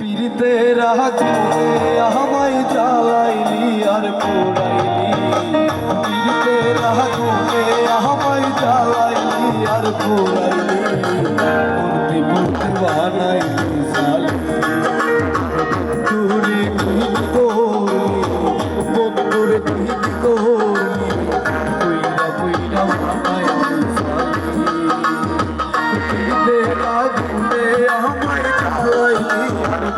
পিড়িতে রাজে আমায় জ্বালাইলি আর পোড়াইলি। পিড়িতে রাজে আমায় জ্বালাইলি আর পোড়াইলি। মূর্তি মূর্তি বানাইলি।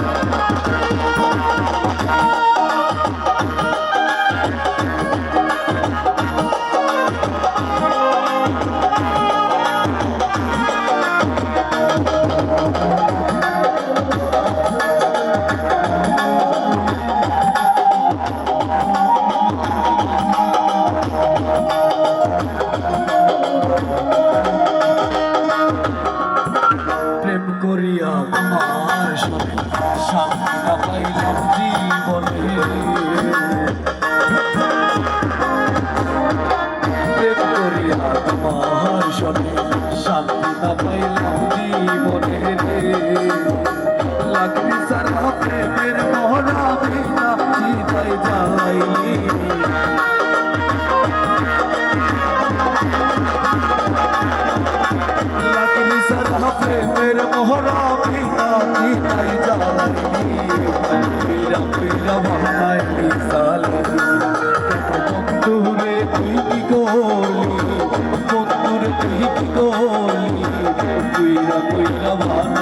প্রেম শান্তি পাইলাম জীবনে প্রেম করিয়া তোমার সাথে শান্তি পাইলাম জীবনে লাগলি সারা প্রেমের মহরা বিনা চিতাই জ্বালাইলি লাগলি সারা প্রেমের মোহরা পিতা পিতাই বন্ধুরে তুই কি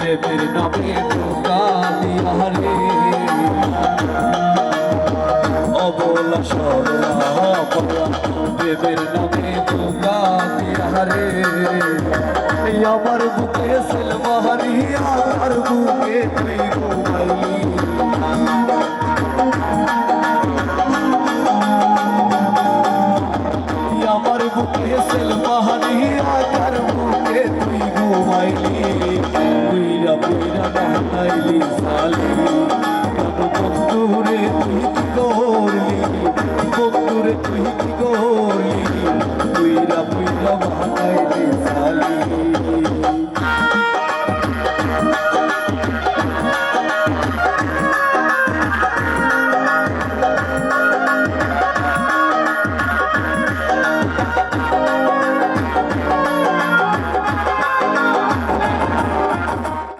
দেবের নামে দোকানি হারে অবলা সরলা দেবের নামে দোকানি হারে এই আমার বুকে সেলমাহারি আমার বুকে তুই ঘুমাইলি। আমার বুকে সেলমাহারি আকার বুকে তুই ঘুমাইলি।